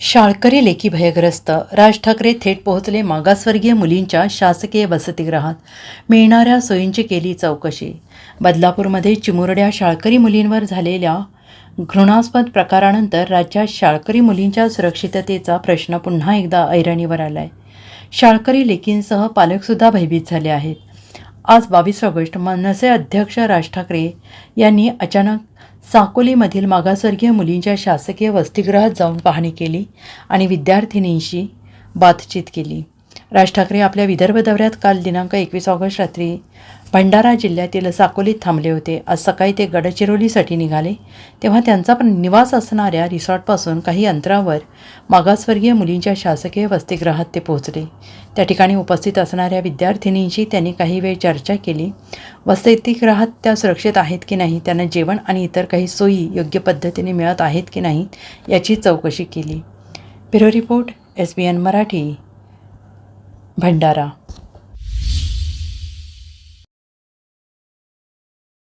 शाळकरी लेखी भयग्रस्त. राज ठाकरे थेट पोहोचले मागासवर्गीय मुलींच्या शासकीय वसतिगृहात. मिळणाऱ्या सोयींची केली चौकशी. बदलापूरमध्ये चिमुरड्या शाळकरी मुलींवर झालेल्या घृणास्पद प्रकारानंतर राज्यात शाळकरी मुलींच्या सुरक्षिततेचा प्रश्न पुन्हा एकदा ऐरणीवर आला आहे शाळकरी लेखींसह पालकसुद्धा भयभीत झाले आहेत. आज बावीस ऑगस्ट मनसे अध्यक्ष राज ठाकरे यांनी अचानक साकोलीमधील मागासवर्गीय मुलींच्या शासकीय वसतिगृहात जाऊन पाहणी केली आणि विद्यार्थिनींशी बातचीत केली. राज ठाकरे आपल्या विदर्भ दौऱ्यात काल दिनांक एकवीस ऑगस्ट रात्री भंडारा जिल्ह्यातील साकोलीत थांबले होते. आज सकाळी ते गडचिरोलीसाठी निघाले. तेव्हा त्यांचा पण निवास असणाऱ्या रिसॉर्टपासून काही अंतरावर मागासवर्गीय मुलींच्या शासकीय वसतिगृहात ते पोहोचले. त्या ठिकाणी उपस्थित असणाऱ्या विद्यार्थिनींशी त्यांनी काही वेळ चर्चा केली. वसतिगृहात त्या सुरक्षित आहेत की नाही त्यांना जेवण आणि इतर काही सोयी योग्य पद्धतीने मिळत आहेत की नाही याची चौकशी केली. Bureau report S B N Marathi. Bhandara.